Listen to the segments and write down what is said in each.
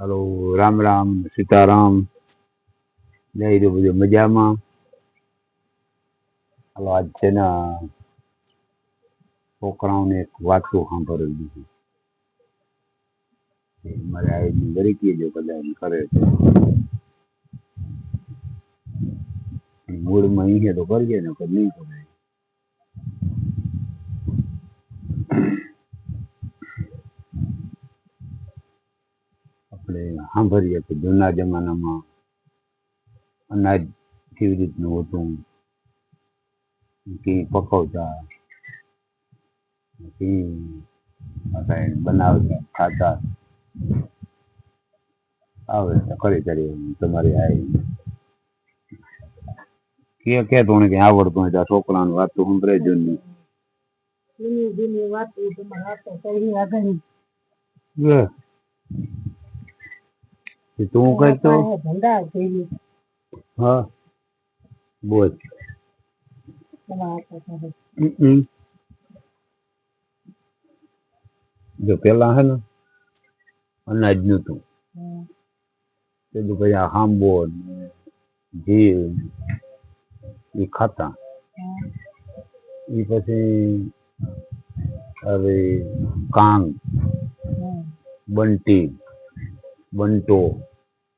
હાલો, રામ રામ, સીતારામ. જય બધું મજામાં? હાલો, આજ છે ને છોકરાઓને એક વાતું સાંભળવી એ મારે આવીને દરેકી જો કદાચ કરે તો. મૂળમાં અહીં તો કરજે ને કદ નહીં કરે આપણે સાંભળીએ કે જૂના જમાનામાં અનાજ કેવી રીતનું હતું ઘી પકવતા ઘી પાછા બનાવતા ખાતા. આવે કરી કરી તમારી આવી કે કે તો કે આવડતું હોય છોકરાની વાત તો સંભળે જ નહીં. જૂની જૂની તમારી વાત તો કરી આગળ લે. એ તું હા બોલ. જો પેલા હે ને અનાજનું તું પેલું પછી આ હાંબો ને એ ખાતા. એ પછી હવે કાંગ બંટી બંટો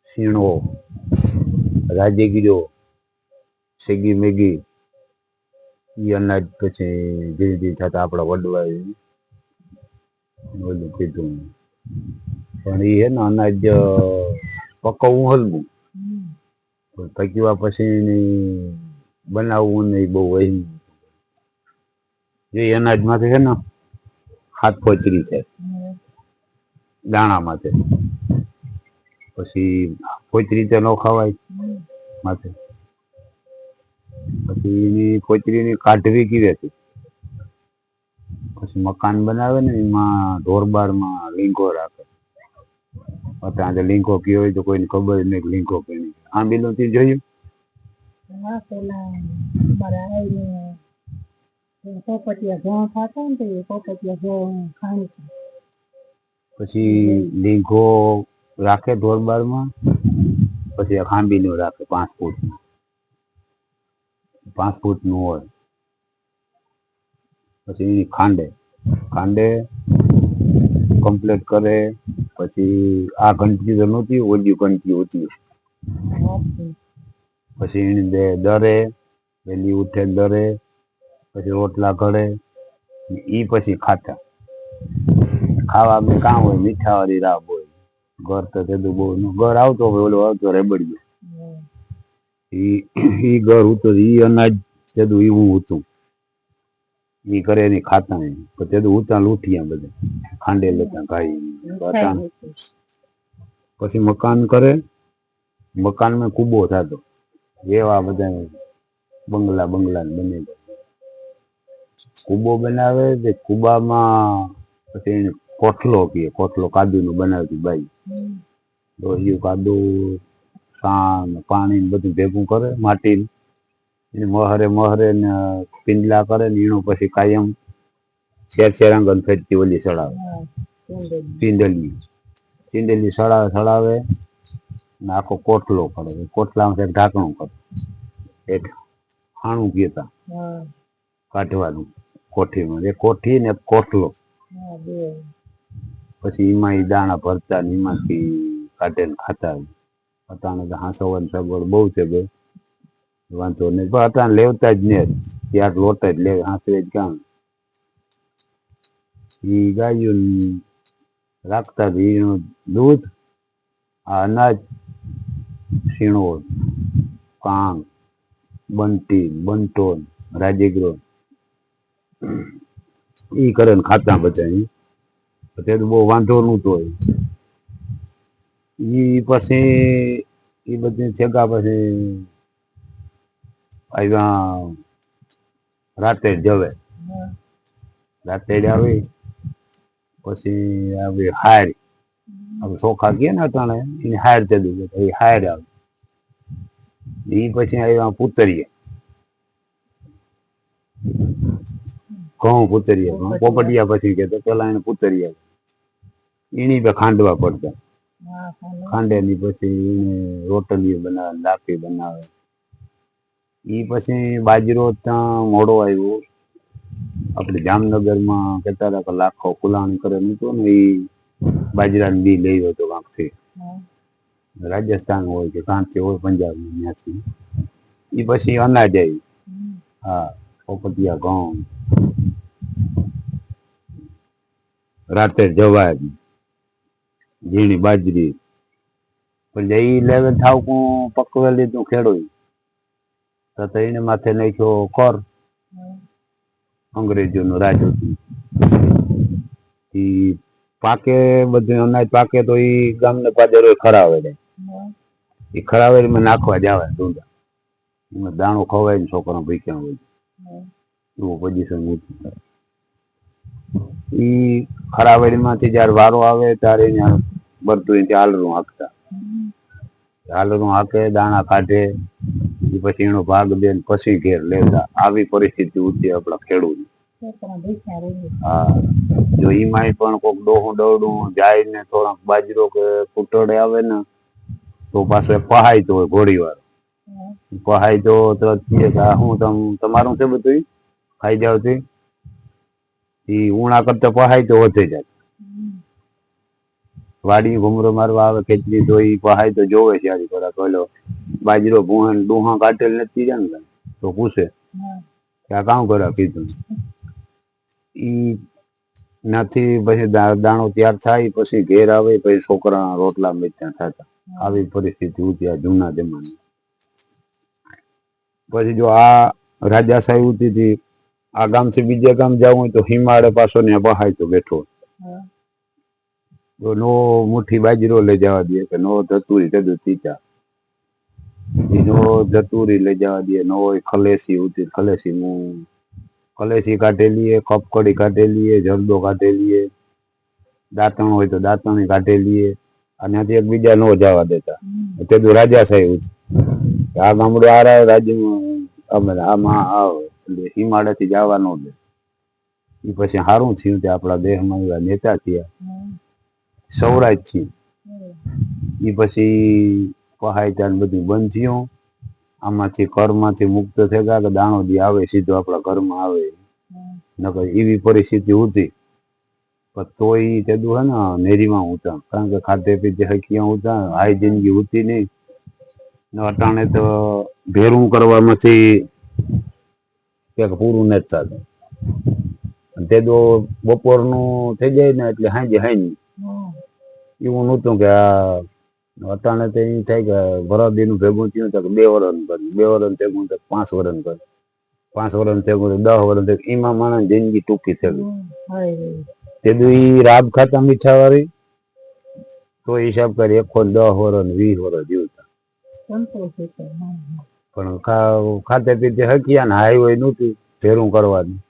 સીણો રાજેગીરો સેગી મેગી એ અનાજ પછી ધીરે ધીરે થતા આપણા વડવાય બધું કીધું પણ એ હે ને અનાજ પકવવું હલવું હમ. પછી બનાવવું ને એ બહુ વહી જે અનાજમાંથી છે ને હાથ પોચરી છે હમ. પછી કોઈ રીતે ન ખવાય માથે. પછી એની પોચરીની કાઢવી કેવી હતી. પછી મકાન બનાવે ને એમાં ઢોરબારમાં લીંગો રાખે. અત્યારે લીંગો કયો હોય તો કોઈને ખબર નહીં કે લીંગો કેની આ બીલું થી જોયું? પછી લીંગો રાખે ઢોરબારમાં પછી આ ખાંબીનું રાખે પાંચ ફૂટનું. પાંચ ફૂટનું હોય. પછી એની ખાંડે ખાંડે કમ્પ્લીટ કરે, પછી આ ઘંટી તો નહોતી, ઓલી ઘંટી હોતી. પછી એની દરે, પેલી ઉઠે દરે, પછી રોટલા ઘડે, ઈ પછી ખાતા. ખાવા કામ હોય મીઠા વાળી રાબ હોય ઘર તો તેદું બહુ ઘર આવતો હોય ઓલો આવતો રેબડ્યો. ઈ ઈ ઘર હતું ઈ અનાજ તેદું હું હતું ઈ કરે એની ખાતા પણ તેદું ઉતા લૂંટિયા બધા. ખાંડે લેતા ખાઈ પછી મકાન કરે. મકાનમાં કુબો થતો. એવા બધા બંગલા બંગલા બને કુબો બનાવે તે કુબામાં પછી એને કોઠલો કોટલો કાદુનું બનાવતી બાઈ દોહ્યું કાદુ સાન પાણી ને બધું ભેગું કરે માટી એને મહરે મહરે ને પિંડલા કરે ને એનું પછી કાયમ શેર શેરાંગન ફેરતી ઓલી સડાવે પિંડલી પિંડલી સડાવે સડાવે ને આખો કોટલો કરે. કોટલામાં એક ઢાંકણું કરે. એક હાણું કહેતા કાઢવાનું કોઠીમાં. એ કોઠી ને કોટલો પછી એમાં એ દાણા ભરતા ને એમાંથી કાઢીને ખાતા અટાણે હાંસવાની સગવડ બહુ છે ભાઈ. વાંધો નહીં. પણ અટાણે લેવતા જ નહીં. ત્યાર લોટ જ લે હાંસવે જ કામ એ ગાયું રાખતા એનું દૂધ, આ અનાજ શીણો કાંગ, બંટી, બંટોન રાજ્યગૃહ એ કરે ખાતા બધા તે બહુ વાંધો નહોતો ઈ પછી એ બધી છેગા પછી આવ્યા રાતે જવે રાતે આવી, પછી આવી હાર આપણે ચોખા કહે ને અટાણે, એને હાર તે દઉં એ હાર આવે. ઈ પછી આવ્યા પુતરીએ. ઘઉં પુતરીએ પોપટિયા પછી કે પેલા એને પુતરીએ. એની બે ખાંડવા પડતા. ખાંડે ની પછી એને રોટલીઓ બનાવે લાપી બનાવે. ઈ પછી બાજરો ત્યાં મોડો આવ્યો. આપણે જામનગરમાં કહેતા હતા કે લાખો કુલાણ કરે નહોતું ને એ બાજરાનું બી લઈ હતો કાંકથી હા. રાજસ્થાન હોય કે કાંકથી હોય પંજાબ ત્યાંથી. એ પછી અનાજ આવ્યું હા પોપટિયા ઘઉં. રાતે જવાર ઝીણી બાજરી. પણ એ લેવલ ઠાવકું પકવે લીધું ખેડૂત તો એને માથે નાખ્યો કર. અંગ્રેજો અંગ્રેજોનું રાજ હતું ઈ પાકે બધું અનાજ પાકે તો ઈ ગામને પાદરો ખરાવે હા એ ખરાવેલીમાં નાખવા જાવે ઢૂંઢા. એમાં દાણો ખવાય ને છોકરા ભીખ્યા હોય એવું પોઝિશન ઈ ખરાવેડી માંથી જ્યારે વારો આવે ત્યારે બધું અહીંથી આલરું હાંકતા. આલરું હાંકે દાણા કાઢે પછી એનો ભાગ દે પછી ઘેર લેતા. આવી પરિસ્થિતિ ઉઠી આપણા ખેડૂત હા. જો ઈમાંય પણ કોક ડોહું દવડું જાય ને થોડાક બાજરો કે કુટડે આવે ને તો પાસે પહાય તો હોય ઘોડી વાર પહાય તો તરત હું તમ તમારું છે બધું ખાઈ જાવ તે ઈ ઉણા કરતા પહાય તો વધે જાય. વાડી ઘુમરો મારવા આવે, ખેતરી તો પહાય તો જોવે છે ખોરાક ઓલો બાજરો ભૂહન ડુહા કાટેલ નથી ને તો પૂછે કે આ કામ કરવા કીધું? ઈ નાથી પછી દાણો તૈયાર થાય, પછી ઘેર આવે, પછી છોકરાના રોટલા મેચ્યા થતા આવી પરિસ્થિતિ ઉતી આ જૂના જમાના પછી જો આ રાજા સાહેબ ઉતી હતી, આ ગામથી બીજે ગામ જવું હોય તો હિમાળે પાછો ને બહાય તો બેઠો. નો મુઠ્ઠી બાજરો લઈ જવા દે કે નો ધતુરી કદું તીચા નો ધતુરી લઈ જવા દે, નો હોય ખલેસી ઉતી, ખલેસી હું કલેસી કાઢેલી કપકડી કાઢેલી જરદો કાઢેલી દાંતણ હોય તો દાંતણી કાઢેલી અને ત્યાંથી એકબીજા નો જવા દેતા. તે તો રાજા સાહેબ આ ગામડું આ રાજ્યમાં અમે આમાં આવ, એટલે હિમાલયથી જવા ન દે. એ પછી સારું થયું તે આપણા દેહમાં એવા નેતા થયા. હા સૌરાજ એ પછી પહાય ત્યાં બધું બંધ થયું. આમાંથી કરમાંથી મુક્ત થઈ ગયા કે દાણો દી આવે સીધો આપણા ઘરમાં આવે. નકર એવી પરિસ્થિતિ હતી પણ તોય તેદું હે ને નેરીમાં ઉતા કારણ કે ખાધે પીધે હકીયા ઉતા હાઈ જિંદગી ઉતી નહીં. અટાણે તો ભેરું કરવામાંથી ક્યાંક પૂરું નથી થતું. તે બપોરનું થઈ જાય ને એટલે હાંજે હાંજ હા એવું નહોતું કે આ અટાણે તો એ થાય કે વરદીનું ભેગું થયું તો બે વરણ કર્યું બે વરણ ભેગું તો પાંચ વરણ કર્યું પાંચ વરણ ભેગું દસ વરણ થયું, એમાં માણસ જિંદગી ટૂંકી થઈ ગઈ. તે દી રાબ ખાતા મીઠા વાળી તો હિસાબ કરી એકો દસ વરણ વીસ વરણ જીવતા પણ ખાતે પીતે હકીયા ને હાઈવે નહોતું ફેરું કરવાનું.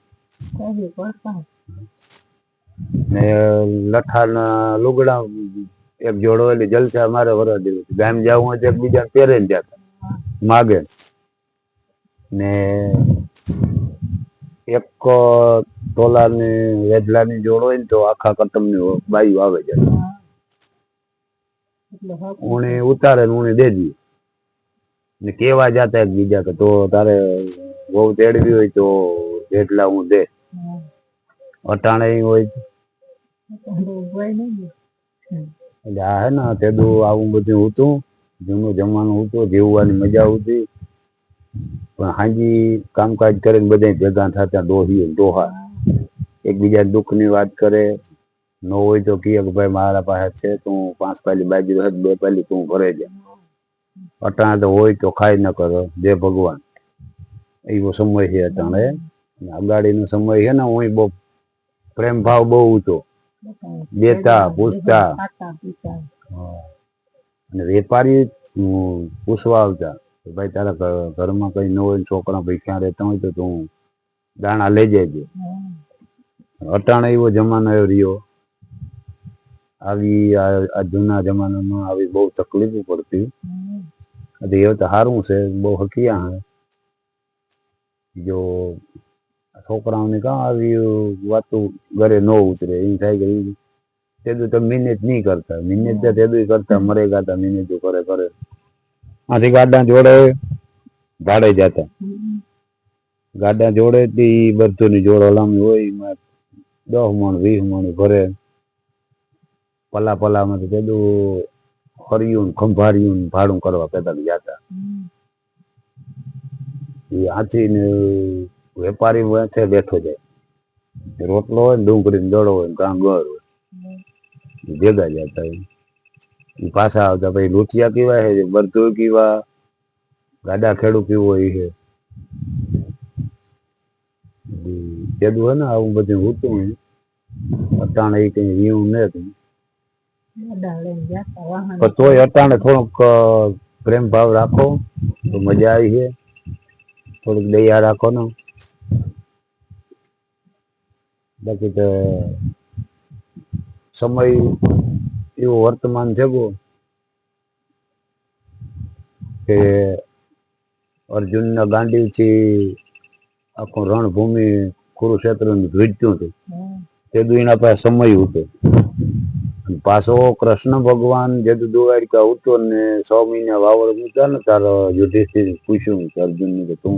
ને લઠાના લુગડા એક જોડો એટલે જલસા મારે વરવા દેવું ગામ જવું હોય તો એકબીજા પહેરીને જતા. માગે. ને એક તોલા ને વેદલા ની જોડો હોય ને તો આખા કટમની બાયું આવે છે. ઉણે ઉણી ઉતારે ને ઉણી દેજી. ને કેવા જાતા એકબીજા કે તો તારે બહુ તેડવી હોય તો જેટલા હું દે. અટાણે હોય તો. તો ઉભરાય નહીં ને. એટલે આ હે ને તેદું આવું બધું હતું. જૂનું જમવાનું હતું, જીવવાની મજા આવતી. પણ હાજી કામકાજ કરીને બધા ભેગા થતા ડોહી દોહા. એકબીજા દુઃખની વાત કરે. ન હોય તો કહે કે ભાઈ મારા પાસે છે, તું પાંચ પાલી બાજુ હે બે પાલી તું ભરે જા. અટાણા તો હોય તો ખાઈ ન કરો જે ભગવાન. એવો સમય છે અટાણે. અગાડીનો સમય છે ને હું બહુ પ્રેમ ભાવ બહુ હતો. દેતા, પૂછતા. અને વેપારી પૂછવા આવતા ભાઈ તારા ઘરમાં કઈ ન હોય છોકરા ભાઈ ક્યાં રહેતા હોય તો તું દાણા લઈ જજે. અટાણ એવો જમાનો એવો રહ્યો. આવી આ જૂના જમાનામાં આવી બહુ તકલીફો પડતી. એટલે એ તો સારું છે બહુ હકીયા જો છોકરાઓને કાં આવી વાતું ઘરે ન ઉતરે એમ થાય કે તે તો મિનિટ નહીં કરતા. મિનિટ તો કરતા મરે ગાતા મિનિટ કરે કરે. આથી ગાડા જોડે ભાડે જતા. ગાડા જોડે થી બધું ની જોડ હલામણી હોય એમાં દસ મણ વીસ મણ ભરે. પલા પલામાં તો પેલું હરિયું ને ભાડું કરવા પેદા જતા એ આથી ને વેપારી વચ્ચે બેઠો જાય. રોટલો હોય ડુંગળી દડો હોય ને કાં હોય. ભેગા જતા હોય પાછા આવતા પછી લૂંટિયા પીવા છે બરધું પીવા ગાડા ખેડૂ પીવો હોય છે. કેદું હોય ને આવું બધું હોતું અટાણે એ કઈ રીવું ને ગાડા લઈને જાતા વાહન. પણ તોય અટાણે થોડુંક પ્રેમ ભાવ રાખો તો મજા આવી છે થોડીક દયા રાખો ને. બાકી તો સમય એવો વર્તમાન જગો કે અર્જુનના ગાંડીવથી આખું રણભૂમિ કુરુક્ષેત્રનું ધ્રુજ્યું હતું. તે એના પાસે સમય હતો. પાછો કૃષ્ણ ભગવાન જે દ્વારિકા ઉતો ને સો મહિના વાવડ મૂક્યા ને તાર યુધિષ્ઠિર પૂછ્યું અર્જુન અર્જુન કે તું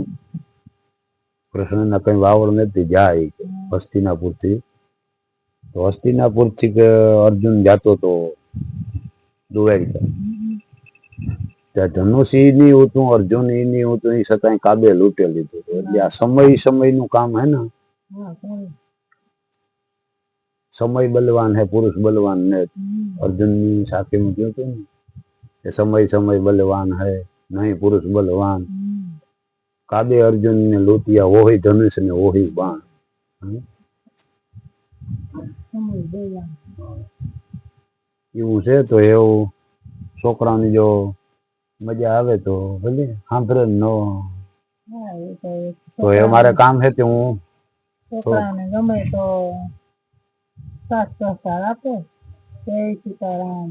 કૃષ્ણ કઈ વાવડ નથી જાય કે હસ્તિનાપુર તો હસ્તિનાપુરથી કે અર્જુન જાતો તો દ્વારિકા ત્યાં ધનુષ નહીં હોતું અર્જુન ઈ નહીં હોતું એ છતાં કાબે લૂંટે લીધું. એટલે આ સમય સમયનું કામ હે ને? સમય. બલવાન હે પુરુષ બલવાન ને હમ. અર્જુનની સાથે મૂક્યું હતું ને સમય સમય બલવાન હે નહીં પુરુષ બલવાન. કાબે અર્જુન ને લોટિયા ઓહી, ધનુષ ને ઓહી બાણ. એવું છે તો એવું છોકરાની જો મજા આવે તો ભલે સાંભળે ન. તો એ મારે કામ છે તે હું છોકરાને ગમે તો સાથ સહકાર આપે. જય સીતારામ.